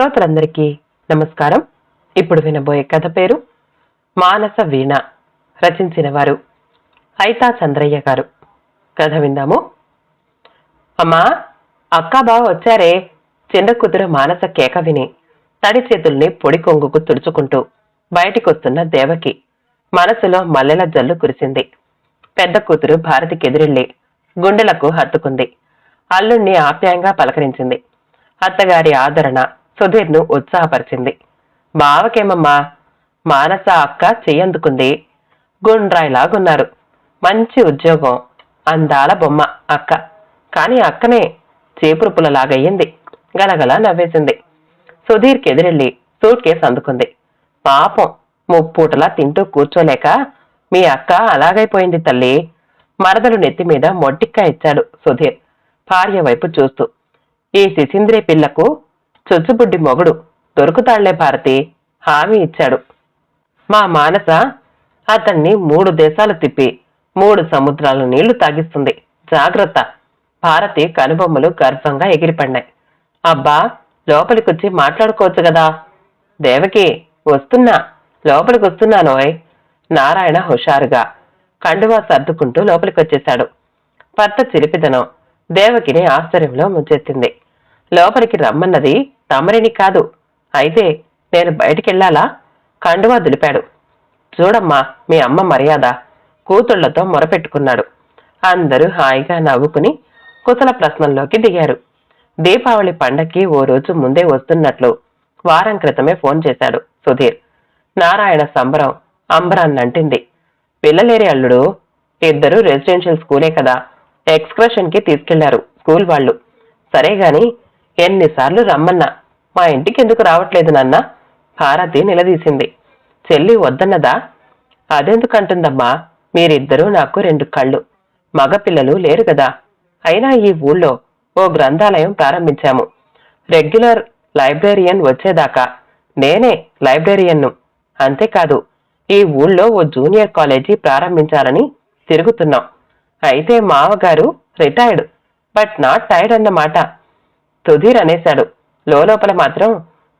శ్రోతలందరికీ నమస్కారం. ఇప్పుడు వినబోయే కథ పేరు మానస వీణ రచించిన వారు ఐతా చంద్రయ్య గారు. కథ విందాము. అమ్మా అక్క బావ వచ్చారే. చిన్న కుదురు మానస కేక విని తడి చేతుల్ని పొడి కొంగుకు తుడుచుకుంటూ బయటికొస్తున్న దేవకి మనసులో మల్లెల జల్లు కురిసింది. పెద్ద కూతురు భారతికి ఎదురెళ్ళి గుండెలకు హత్తుకుంది. అల్లుణ్ణి ఆప్యాయంగా పలకరించింది. అత్తగారి ఆదరణ సుధీర్ను ఉత్సాహపరిచింది. బావకేమమ్మా మానస అక్క చెయ్యందుకుంది గుండ్రాయిలాగున్నారు. మంచి ఉద్యోగం. అందాల బొమ్మ అక్క. కాని అక్కనే చేపురుపులలాగయ్యింది గలగల నవ్వేసింది. సుధీర్కి ఎదురెళ్ళి సూట్ కేసు అందుకుంది. పాపం ముప్పూటలా తింటూ కూర్చోలేక మీ అక్క అలాగైపోయింది తల్లి. మరదలు నెత్తి మీద మొట్టిక్క ఇచ్చాడు సుధీర్. భార్య వైపు చూస్తూ. ఈ శిశింద్రి పిల్లకు చొచ్చుబుడ్డి మొగుడు. దొరుకుతాళ్ళే భారతి. హామీ ఇచ్చాడు. మా మానస అతన్ని మూడు దేశాలు తిప్పి మూడు సముద్రాల నీళ్ళు తాగిస్తుంది. జాగ్రత్త. భారతి కనుబొమ్మలు గర్వంగా ఎగిరిపడినాయి. అబ్బా లోపలికొచ్చి మాట్లాడుకోవచ్చు కదా. దేవకి వస్తున్నా. లోపలికి వస్తున్నానోయ్ నారాయణ హుషారుగా కండువా సర్దుకుంటూ లోపలికొచ్చేశాడు. భర్త చిలిపిదనం దేవకిని ఆశ్చర్యంలో ముంచెత్తింది లోపలికి రమ్మన్నది తమరిని కాదు. అయితే నేను బయటికెళ్ళాలా? కండువా దులిపాడు. చూడమ్మా మీ అమ్మ మర్యాద. కూతుళ్ళతో మొరపెట్టుకున్నాడు. అందరూ హాయిగా నవ్వుకుని కుశల ప్రశ్నల్లోకి దిగారు. దీపావళి పండక్కి ఓ రోజు ముందే వస్తున్నట్లు వారం క్రితమే ఫోన్ చేశాడు సుధీర్. నారాయణ సంబరం అంబరాన్నంటింది పిల్లలేరి అల్లుడు? ఇద్దరు రెసిడెన్షియల్ స్కూలే కదా. ఎక్స్కర్షన్కి తీసుకెళ్ళారు స్కూల్ వాళ్ళు. సరే గాని ఎన్నిసార్లు రమ్మన్నా? మా ఇంటికి ఎందుకు రావట్లేదు నాన్న? భారతి నిలదీసింది. చెల్లి వద్దన్నదా? అదెందుకంటుందమ్మా? మీరిద్దరూ నాకు రెండు కళ్ళు. మగపిల్లలు లేరు కదా అయినా ఈ ఊళ్ళో ఓ గ్రంథాలయం ప్రారంభించాము. రెగ్యులర్ లైబ్రేరియన్ వచ్చేదాకా. నేనే లైబ్రేరియన్ను. అంతేకాదు ఈ ఊళ్ళో ఓ జూనియర్ కాలేజీ ప్రారంభించాలని తిరుగుతున్నాం. అయితే మావగారు రిటైర్డ్ బట్ నాట్ టైర్డ్ అన్నమాట. సుధీర్ అనేశాడు. లోపల మాత్రం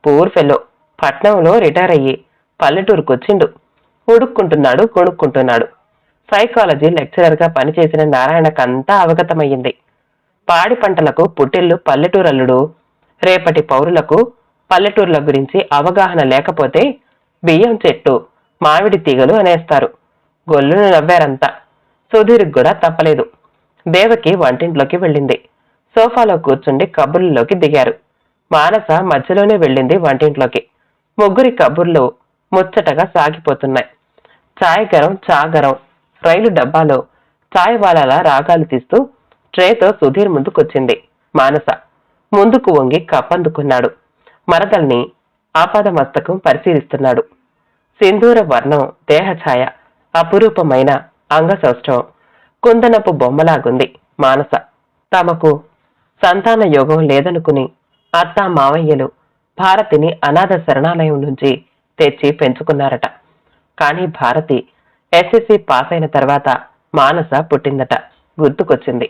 పూర్ ఫెలో పట్నంలో రిటైర్ అయ్యి పల్లెటూరుకొచ్చిండు. ఉడుక్కుంటున్నాడు కొనుక్కుంటున్నాడు సైకాలజీ లెక్చరర్గా పనిచేసిన నారాయణకంతా అవగతమయ్యింది. పాడి పంటలకు పుట్టిల్లు పల్లెటూరల్లుడు రేపటి పౌరులకు పల్లెటూర్ల గురించి అవగాహన లేకపోతే బియ్యం చెట్టు మామిడి తీగలు అనేస్తారు. గొల్లును నవ్వారంతా. సుధీర్కి కూడా తప్పలేదు. దేవకి వంటింట్లోకి వెళ్ళింది. సోఫాలో కూర్చుండి కబుర్లలోకి దిగారు. మానస మధ్యలోనే వెళ్ళింది వంటింట్లోకి. ముగ్గురి కబుర్లు ముచ్చటగా సాగిపోతున్నాయి. చాయ్ గరం చాగరం రైలు డబ్బాలో చాయ్ వాలాల రాగాలు తీస్తూ ట్రేతో సుధీర్ ముందుకొచ్చింది. మానస ముందుకు వంగి కప్పందుకున్నాడు. మరదల్ని ఆపాద మస్తకం పరిశీలిస్తున్నాడు. సింధూర వర్ణం దేహఛాయ అపురూపమైన అంగసౌష్టవం కుందనపు బొమ్మలాగుంది మానస. తమకు సంతాన యోగం లేదనుకుని అత్త మావయ్యలు భారతిని అనాథ శరణాలయం నుంచి తెచ్చి పెంచుకున్నారట. కానీ భారతి ఎస్ఎస్సి పాస్ అయిన తర్వాత మానస పుట్టిందట. గుర్తుకొచ్చింది.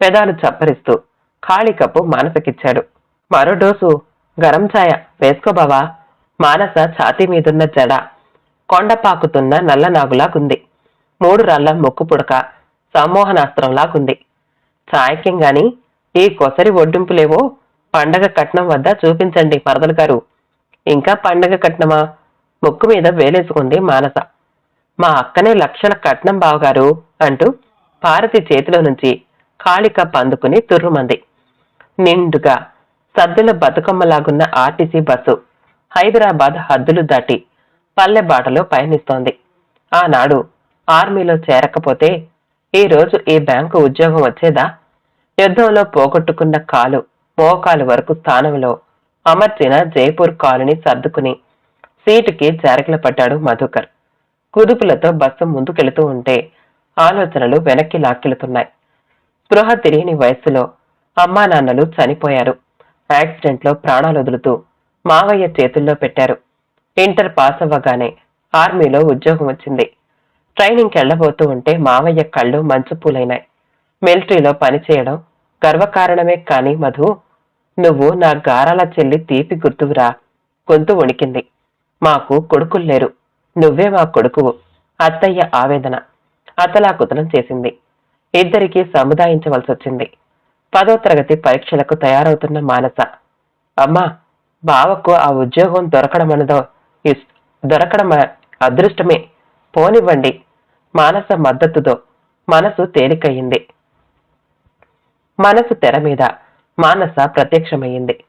పెదాలు చప్పరిస్తూ ఖాళీ కప్పు మానసకిచ్చాడు. మరో డోసు గరం ఛాయ వేసుకోబావా మానస ఛాతీ మీదున్న జడ కొండ పాకుతున్న నల్ల నాగులాగుంది. మూడు రాళ్ళ మొక్కు పుడక సమ్మోహనాస్త్రంలాగుంది. ఛాయక్యం గాని ఈ కొసరి ఒడ్డింపులేవో పండగ కట్నం వద్ద చూపించండి మరదలు గారు. ఇంకా పండగ కట్నమా? ముక్కు మీద వేలేసుకుంది మానస. మా అక్కనే లక్షల కట్నం బావగారు అంటూ భారతి చేతిలో నుంచి కాళిక పందుకుని తుర్రుమంది. నిండుగా సద్దుల బతుకమ్మలాగున్న ఆర్టీసీ బస్సు హైదరాబాద్ హద్దులు దాటి పల్లె బాటలో పయనిస్తోంది. ఆనాడు ఆర్మీలో చేరకపోతే ఈరోజు ఈ బ్యాంకు ఉద్యోగం వచ్చేదా? యుద్ధంలో పోగొట్టుకున్న కాలు మోకాలు వరకు స్థానంలో అమర్చిన జైపూర్ కాలుని సర్దుకుని సీటుకి జారకిల పడ్డాడు మధుకర్. కుదుపులతో బస్సు ముందుకెళుతూ ఉంటే ఆలోచనలు వెనక్కి లాక్కెళుతున్నాయి. స్పృహ తెలియని వయస్సులో అమ్మా నాన్నలు చనిపోయారు. యాక్సిడెంట్లో ప్రాణాలు వదులుతూ మావయ్య చేతుల్లో పెట్టారు. ఇంటర్ పాస్ అవ్వగానే ఆర్మీలో ఉద్యోగం వచ్చింది. ట్రైనింగ్కి వెళ్ళబోతూ ఉంటే మావయ్య కళ్ళు మంచు పూలైనాయి. మిలిటరీలో పనిచేయడం గర్వకారణమే కాని మధు నువ్వు నా గారాల చెల్లి తీపి గుర్తువురా. గొంతు వణికింది. మాకు కొడుకులు లేరు. నువ్వే మా కొడుకువు. అత్తయ్య ఆవేదన. అతలాకుతలం చేసింది. ఇద్దరికీ సముదాయించవలసి వచ్చింది పదో తరగతి పరీక్షలకు తయారవుతున్న మానస. అమ్మా బావకు ఆ ఉద్యోగం దొరకడమనదో ఇస్- దొరకడం అదృష్టమే. పోనివ్వండి. మానస మద్దతుతో మనసు తేలికయ్యింది. మనసు తెర మీద మానస ప్రత్యక్షమయ్యింది.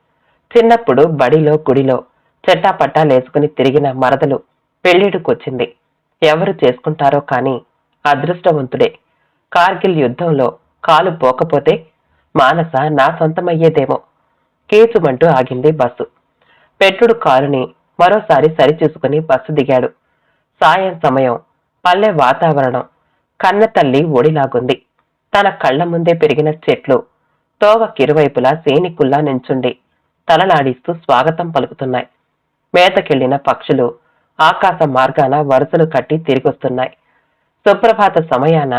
చిన్నప్పుడు బడిలో గుడిలో చెట్టాపట్టా లేసుకుని తిరిగిన మరదలు పెళ్ళిడుకొచ్చింది ఎవరు చేసుకుంటారో కాని అదృష్టవంతుడే. కార్గిల్ యుద్ధంలో కాలు పోకపోతే మానస నా సొంతమయ్యేదేమో కేచుమంటూ ఆగింది బస్సు. పెట్టుడు కారుని మరోసారి సరిచూసుకుని బస్సు దిగాడు. సాయం సమయం పల్లె వాతావరణం కన్న తల్లి ఒడిలాగుంది. తన కళ్ళ ముందే పెరిగిన చెట్లు. తోవకిరువైపులా సేనికుల్లా నించుండి. తలలాడిస్తూ స్వాగతం పలుకుతున్నాయి. మేతకెళ్ళిన పక్షులు ఆకాశ మార్గాన వరుసలు కట్టి తిరిగొస్తున్నాయి. సుప్రభాత సమయాన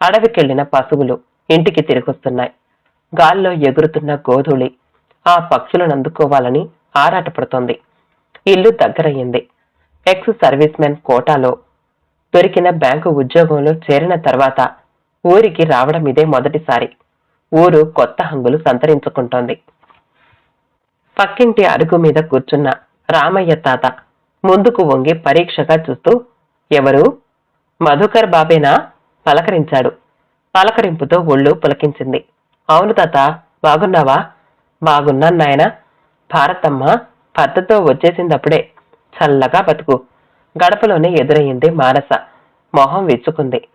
అడవికెళ్ళిన పశువులు ఇంటికి తిరిగొస్తున్నాయి. గాల్లో ఎగురుతున్న గోధుళి ఆ పక్షులను అందుకోవాలని ఆరాటపడుతోంది. ఇల్లు దగ్గరయ్యింది. ఎక్స్ సర్వీస్ మెన్ కోటాలో దొరికిన బ్యాంకు ఉద్యోగంలో చేరిన తర్వాత ఊరికి రావడం ఇదే మొదటిసారి. ఊరు కొత్త హంగులు సంతరించుకుంటోంది. పక్కింటి అరుగు మీద కూర్చున్న రామయ్య తాత ముందుకు వంగి పరీక్షగా చూస్తూ ఎవరు? మధుకర్ బాబేనా? పలకరించాడు. పలకరింపుతో ఒళ్ళు పులకించింది. అవును తాత బాగున్నావా? బాగున్నాను నాయనా. భారతమ్మ భర్తతో వచ్చేసిందప్పుడే. చల్లగా బతుకు. గడపలోనే ఎదురయ్యింది మానస. మొహం విచ్చుకుంది.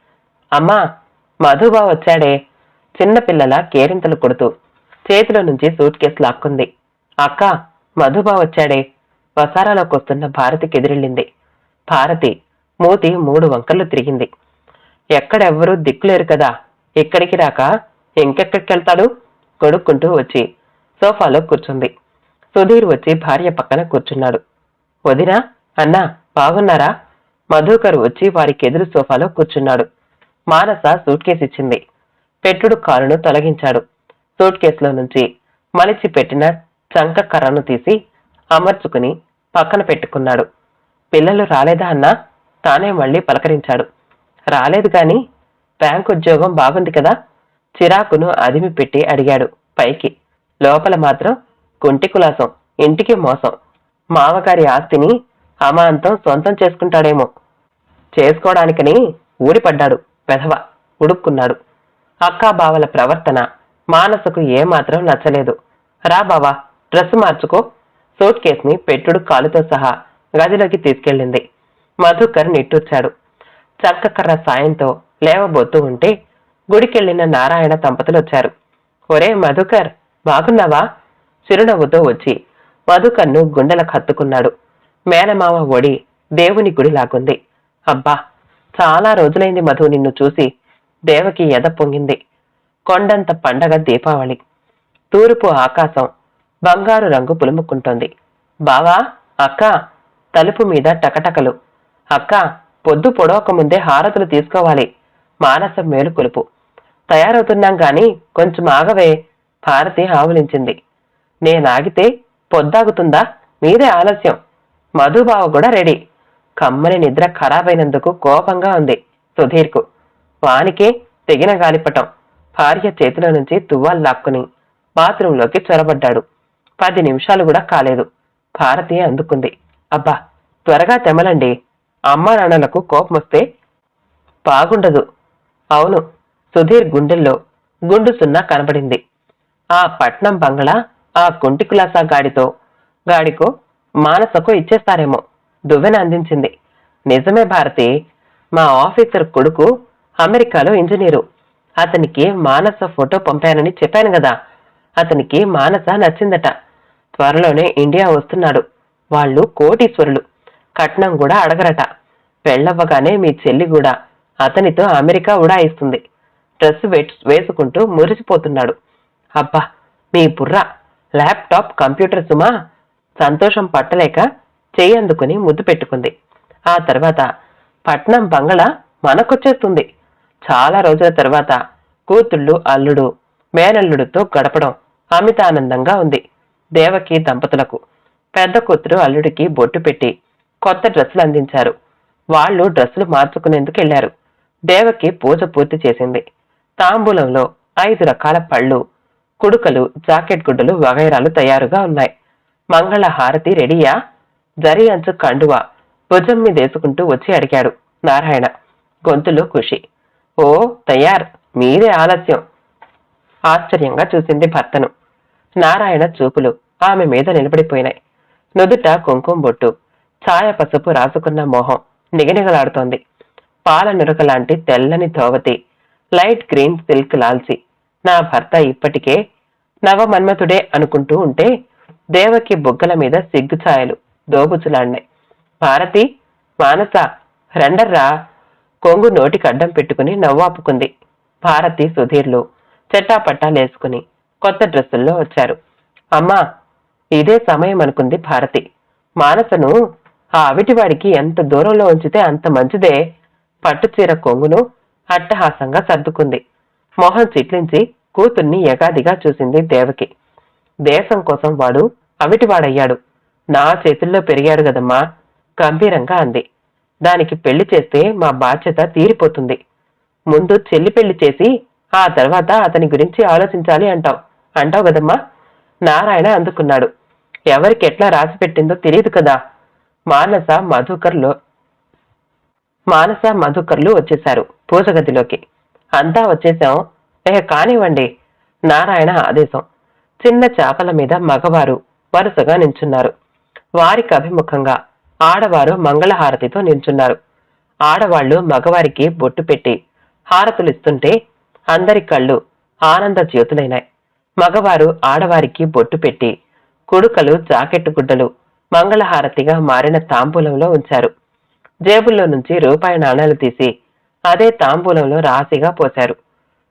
అమ్మా మధుబా వచ్చాడే. చిన్నపిల్లల కేరింతలు కొడుతూ చేతిలో నుంచి సూట్ కేసు లాక్కుంది. అక్క మధుబా వచ్చాడే. వసారాలోకి వస్తున్న భారతికి ఎదిరిల్లింది భారతి మూతి మూడు వంకర్లు తిరిగింది. ఎక్కడెవ్వరూ దిక్కులేరు కదా. ఇక్కడికి రాక ఇంకెక్కడికి వెళ్తాడు కొడుక్కుంటూ వచ్చి సోఫాలో కూర్చుంది. సుధీర్ వచ్చి భార్య పక్కన కూర్చున్నాడు. వదినా అన్నా బాగున్నారా? మధుకర్ వచ్చి వారికి ఎదురు సోఫాలో కూర్చున్నాడు. మానస సూట్ కేసు ఇచ్చింది. పెట్టుడు కాలును తొలగించాడు. సూట్ కేసులో నుంచి మలిచి పెట్టిన చంక కర్రను తీసి అమర్చుకుని పక్కన పెట్టుకున్నాడు. పిల్లలు రాలేదా అన్నా? తానే మళ్ళీ పలకరించాడు. రాలేదు గాని బ్యాంక్ ఉద్యోగం బాగుంది కదా? చిరాకును అదిమి పెట్టి అడిగాడు పైకి. లోపల మాత్రం కుంటి కులాసం ఇంటికి మోసం. మావగారి ఆస్తిని అమాంతం సొంతం చేసుకుంటాడేమో. చేసుకోవడానికని ఊడిపడ్డాడు పెధవ ఉడుక్కున్నాడు. అక్కా బావల ప్రవర్తన మానసకు ఏమాత్రం నచ్చలేదు. రా బావా డ్రెస్ మార్చుకో. సూట్ కేసుని పెట్టుడు కాలుతో సహా గదిలోకి తీసుకెళ్ళింది. మధుకర్ నిట్టూర్చాడు. చక్కకర్ర సాయంతో లేవబోతూ ఉంటే గుడికెళ్ళిన నారాయణ దంపతులు వచ్చారు ఒరే మధుకర్ బాగున్నావా? చిరునవ్వుతో వచ్చి మధుకర్ను గుండెలకు హత్తుకున్నాడు మేనమామ ఒడి దేవుని గుడి లాగుంది అబ్బా చాలా రోజులైంది మధు నిన్ను చూసి. దేవకి ఎద పొంగింది. కొండంత పండగ దీపావళి. తూర్పు ఆకాశం. బంగారు రంగు పులుముకుంటోంది బావా అక్క తలుపు మీద టకటకలు. అక్క పొద్దు పొడవక ముందే హారతులు తీసుకోవాలి. మానసం మేలు కొలుపు. తయారవుతున్నాం గాని కొంచెం ఆగవే. భారతి ఆవులించింది. నేనాగితే పొద్దాగుతుందా? మీదే ఆలస్యం. మధుబావ కూడా రెడీ. కమ్మని నిద్ర ఖరాబైనందుకు కోపంగా ఉంది సుధీర్కు. వానికే తెగిన గాలిపటం. భార్య చేతిలో నుంచి తువ్వాలు లాక్కుని బాత్రూంలోకి చొరబడ్డాడు. పది నిమిషాలు కూడా కాలేదు. భారతి అందుకుంది. అబ్బా త్వరగా తెమలండి. అమ్మా నాన్నలకు కోపం వస్తే బాగుండదు. అవును సుధీర్ గుండెల్లో గుండు సున్నా కనబడింది. ఆ పట్నం బంగళా ఆ కుంటి కులాసా గాడితో గాడికో మానసకు ఇచ్చేస్తారేమో. దువ్వెన అందించింది. నిజమే భారతి మా ఆఫీసర్ కొడుకు అమెరికాలో ఇంజనీరు. అతనికి మానస ఫోటో పంపానని చెప్పాను కదా. అతనికి మానస నచ్చిందట. త్వరలోనే ఇండియా వస్తున్నాడు. వాళ్ళు కోటీశ్వరులు. కట్నం కూడా అడగరట. పెళ్ళవ్వగానే మీ చెల్లి కూడా అతనితో అమెరికా ఉడాయిస్తుంది. డ్రెస్ వేసుకుంటూ మురిసిపోతున్నాడు. అబ్బా మీ బుర్ర. ల్యాప్టాప్ కంప్యూటర్ సుమా. సంతోషం పట్టలేక అందుకుని ముద్దు పెట్టుకుంది. ఆ తర్వాత పట్నం బంగళా మనకొచ్చేస్తుంది. చాలా రోజుల తర్వాత కూతుళ్ళు అల్లుడు మేనల్లుడితో గడపడం అమితానందంగా ఉంది. దేవకి దంపతులకు పెద్ద కూతురు అల్లుడికి బొట్టు పెట్టి కొత్త డ్రెస్సులు అందించారు. వాళ్ళు డ్రెస్సులు మార్చుకునేందుకు వెళ్ళారు దేవకి పూజ పూర్తి చేసింది. తాంబూలంలో ఐదు రకాల పళ్ళు కుడుకలు జాకెట్ గుడ్డలు వగైరాలు తయారుగా ఉన్నాయి. మంగళ హారతి రెడీయా? జరి అంచు కండువా భుజం మీదేసుకుంటూ వచ్చి అడిగాడు. నారాయణ గొంతులో ఖుషి. ఓ తయార్ మీరే ఆలస్యం. ఆశ్చర్యంగా చూసింది భర్తను. నారాయణ చూపులు ఆమె మీద నిలబడిపోయినాయి. నుదుట కుంకుమ బొట్టు ఛాయ పసుపు రాసుకున్న మొహం నిగనిగలాడుతోంది. పాల నురక లాంటి తెల్లని ధోవతి లైట్ గ్రీన్ సిల్క్ లాల్చి నా భర్త ఇప్పటికే నవమన్మథుడే అనుకుంటూ ఉంటే దేవకి బుగ్గల మీద సిగ్గు ఛాయలు దోబుచులాడినాయి. భారతి మానస రెండర్రా కొంగు నోటికి అడ్డం పెట్టుకుని నవ్వాపుకుంది. భారతి సుధీర్లు చెట్టాపట్టాలేసుకుని కొత్త డ్రెస్సుల్లో వచ్చారు. అమ్మా ఇదే సమయం అనుకుంది భారతి మానసను ఆ అవిటివాడికి ఎంత దూరంలో ఉంచితే అంత మంచిదే. పట్టుచీర కొంగును అట్టహాసంగా సర్దుకుంది. మొహం చిట్లించి కూతుర్ని యగాదిగా చూసింది దేవకి. దేశం కోసం వాడు అవిటివాడయ్యాడు. నా చేతుల్లో పెరిగాడు కదమ్మా గంభీరంగా అంది. దానికి పెళ్ళి చేస్తే మా బాధ్యత తీరిపోతుంది. ముందు చెల్లి పెళ్ళి చేసి ఆ తర్వాత అతని గురించి ఆలోచించాలి అంటావు. అంటావు కదమ్మా. నారాయణ అందుకున్నాడు. ఎవరికి ఎట్లా రాసి పెట్టిందో తెలియదు కదా. మానస మధుకర్లో మానస మధుకర్లు వచ్చేశారు పూజ గదిలోకి అంతా వచ్చేసాం ఏ కానివ్వండి నారాయణ ఆదేశం. చిన్న చేపల మీద మగవారు వరుసగా నించున్నారు. వారికి అభిముఖంగా ఆడవారు మంగళహారతితో నిల్చున్నారు ఆడవాళ్ళు మగవారికి బొట్టు పెట్టి హారతులిస్తుంటే అందరి కళ్ళు ఆనంద జ్యోతులైనాయి. మగవారు ఆడవారికి బొట్టు పెట్టి కుడుకలు జాకెట్టు గుడ్డలు మంగళహారతిగా మారిన తాంబూలంలో ఉంచారు. జేబుల్లో నుంచి రూపాయి నాణాలు తీసి అదే తాంబూలంలో రాశిగా పోశారు.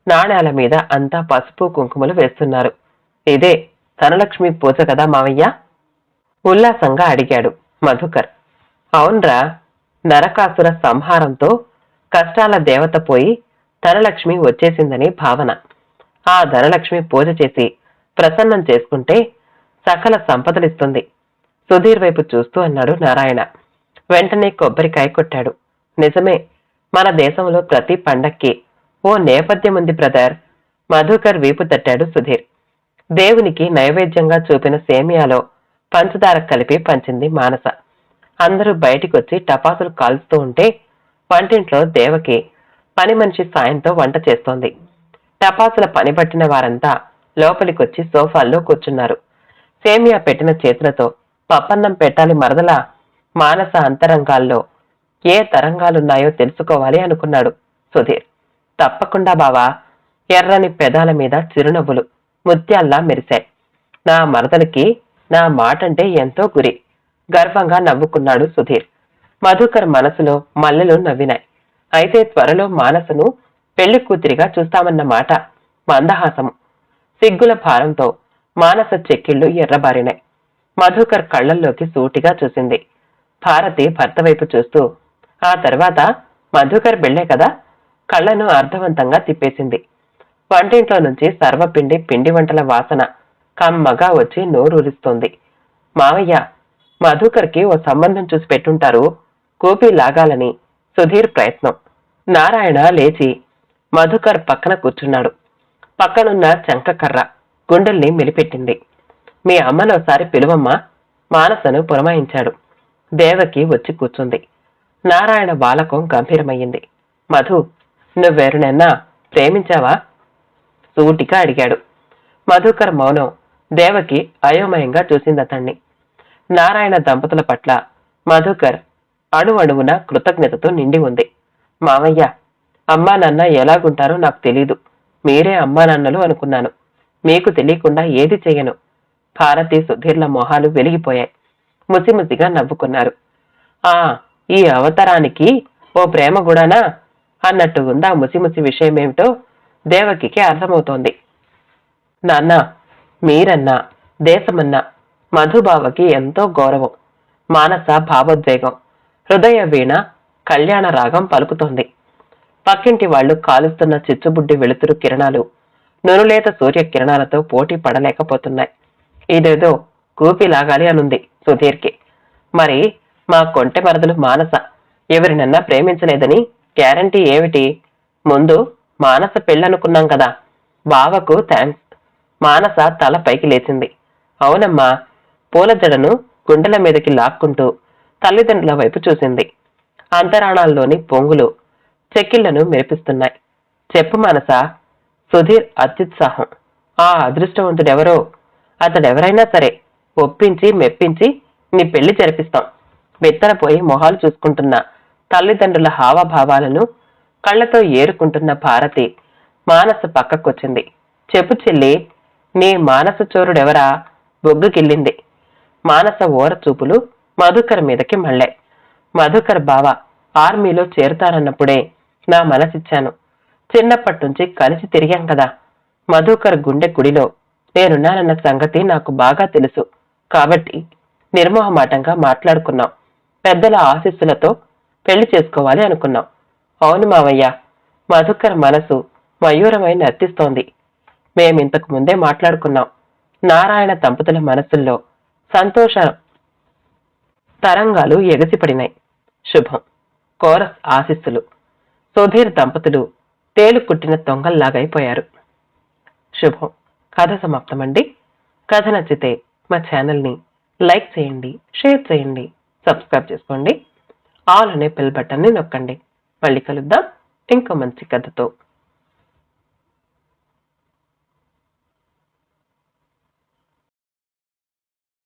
నాణాల మీద అంతా పసుపు కుంకుమలు వేస్తున్నారు. ఇదే ధనలక్ష్మి పూజ కదా మావయ్య? ఉల్లాసంగా అడిగాడు మధుకర్. అవునరా నరకాసుర సంహారంతో కష్టాల దేవత పోయి ధనలక్ష్మి వచ్చేసిందని భావన. ఆ ధనలక్ష్మి పూజ చేసి ప్రసన్నం చేసుకుంటే సకల సంపదలిస్తుంది. సుధీర్ వైపు చూస్తూ అన్నాడు నారాయణ. వెంటనే కొబ్బరికాయ కొట్టాడు. నిజమే మన దేశంలో ప్రతి పండక్కి ఓ నేపథ్యం ఉంది బ్రదర్ మధుకర్ వీపు తట్టాడు సుధీర్. దేవునికి నైవేద్యంగా చూపిన సేమియాలో పంచదార కలిపి పంచింది మానస. అందరూ బయటికొచ్చి టపాసులు కాల్స్తూ ఉంటే వంటింట్లో దేవకి పని మనిషి సాయంతో వంట చేస్తోంది. టపాసుల పని పట్టిన వారంతా లోపలికొచ్చి సోఫాల్లో కూర్చున్నారు. సేమియా పెట్టిన చేతులతో పప్పన్నం పెట్టాలి మరదలా మానస అంతరంగాల్లో ఏ తరంగాలున్నాయో తెలుసుకోవాలి అనుకున్నాడు సుధీర్. తప్పకుండా బావా ఎర్రని పెదాల మీద చిరునవ్వులు ముత్యాల్లా మెరిశాయి. నా మరదలకి నా మాట అంటే ఎంతో గురి. గర్వంగా నవ్వుకున్నాడు సుధీర్. మధుకర్ మనసులో మల్లెలు నవ్వినాయి. అయితే త్వరలో మానసను పెళ్ళి కూతురిగా చూస్తామన్న మాట మందహాసము. సిగ్గుల భారంతో మానస చెక్కిళ్ళు ఎర్రబారినాయి. మధుకర్ కళ్ళల్లోకి సూటిగా చూసింది. భారతి భర్త వైపు చూస్తూ ఆ తర్వాత మధుకర్ పెళ్ళే కదా కళ్ళను అర్థవంతంగా తిప్పేసింది. వంటింట్లో నుంచి సర్వపిండి పిండి వంటల వాసన కమ్మగా వచ్చి నోరూరిస్తోంది. మావయ్య మధుకర్కి ఓ సంబంధం చూసి పెట్టుంటారు. కూపి లాగాలని సుధీర్ ప్రయత్నం. నారాయణ లేచి మధుకర్ పక్కన కూర్చున్నాడు. పక్కనున్న చంకకర్ర గుండెల్ని మెలిపెట్టింది. మీ అమ్మనోసారి పిలువమ్మ పిలువమ్మా మానసను పురమాయించాడు. దేవకి వచ్చి కూర్చుంది. నారాయణ బాలకం గంభీరమయ్యింది. మధు నువ్వెరునన్నా ప్రేమించావా? సూటిగా అడిగాడు. మధుకర్ మౌనం దేవకి అయోమయంగా చూసింది అతన్ని నారాయణ దంపతుల పట్ల మధుకర్ అణు అణువున కృతజ్ఞతతో నిండి ఉంది. మామయ్య అమ్మా నాన్న ఎలాగుంటారో నాకు తెలీదు. మీరే అమ్మా నాన్నలు అనుకున్నాను. మీకు తెలియకుండా ఏది చేయను. భారతి సుధీర్ల మొహాలు వెలిగిపోయాయి. ముసిముసిగా నవ్వుకున్నారు. ఆ ఈ అవతారానికి ఓ ప్రేమ కూడానా అన్నట్టు ఉందా ముసిముసి విషయమేమిటో దేవకికి అర్థమవుతోంది. నాన్న మీరన్నా దేశమన్నా మధుబావకి ఎంతో గౌరవం మానస భావోద్వేగం హృదయ వీణ కళ్యాణ రాగం పలుకుతోంది. పక్కింటి వాళ్ళు కాలుస్తున్న చిచ్చుబుడ్డి వెలుతురు కిరణాలు నునులేత సూర్య కిరణాలతో పోటీ పడలేకపోతున్నాయి. ఇదేదో కూపి లాగాలి అనుంది సుధీర్కి. మరి మా కొంటె మరదలు మానస ఎవరినన్నా ప్రేమించలేదని గ్యారంటీ ఏమిటి? ముందు మానస పెళ్ళనుకున్నాం కదా బావకు థ్యాంక్స్ మానస తల పైకి లేచింది. అవునమ్మా పూల జడను గుండెల మీదకి లాక్కుంటూ తల్లిదండ్రుల వైపు చూసింది. అంతరాణాల్లోని పొంగులు చెక్కిళ్ళను మెరిపిస్తున్నాయి. చెప్పు మానస సుధీర్ అత్యుత్సాహం ఆ అదృష్టవంతుడెవరో? అతడెవరైనా సరే ఒప్పించి మెప్పించి నీ పెళ్ళి జరిపిస్తాం. బెత్తరపోయి మొహాలు చూసుకుంటున్న తల్లిదండ్రుల హావభావాలను కళ్ళతో ఏరుకుంటున్న భారతి మానస పక్కకొచ్చింది. చెప్పు చెల్లి నీ మానస చోరుడెవరా? బొగ్గుకిల్లింది. మానస ఓర చూపులు మధుకర్ మీదకి మళ్ళాయి మధుకర్ బావ ఆర్మీలో చేరుతారన్నప్పుడే నా మనసిచ్చాను. చిన్నప్పటి నుంచి కలిసి తిరిగాం కదా. మధుకర్ గుండె గుడిలో నేనున్నానన్న సంగతి నాకు బాగా తెలుసు. కాబట్టి నిర్మోహమాటంగా మాట్లాడుకున్నాం. పెద్దల ఆశీస్సులతో పెళ్ళి చేసుకోవాలి అనుకున్నాం. అవును మావయ్య మధుకర్ మనసు మయూరమై నర్తిస్తోంది మేము ఇంతకు ముందే మాట్లాడుకున్నాం. నారాయణ దంపతుల మనసుల్లో సంతోష తరంగాలు ఎగసిపడినాయి. శుభం. కోరస్ ఆశీస్సులు. సుధీర్ దంపతులు తేలు కుట్టిన తొంగల్లాగైపోయారు శుభం. కథ సమాప్తమండి. కథ నచ్చితే మా ఛానల్ని లైక్ చేయండి షేర్ చేయండి సబ్స్క్రైబ్ చేసుకోండి. ఆల్ అనే బెల్ బటన్ని నొక్కండి. మళ్ళీ కలుద్దాం. ఇంకో మంచి కథతో.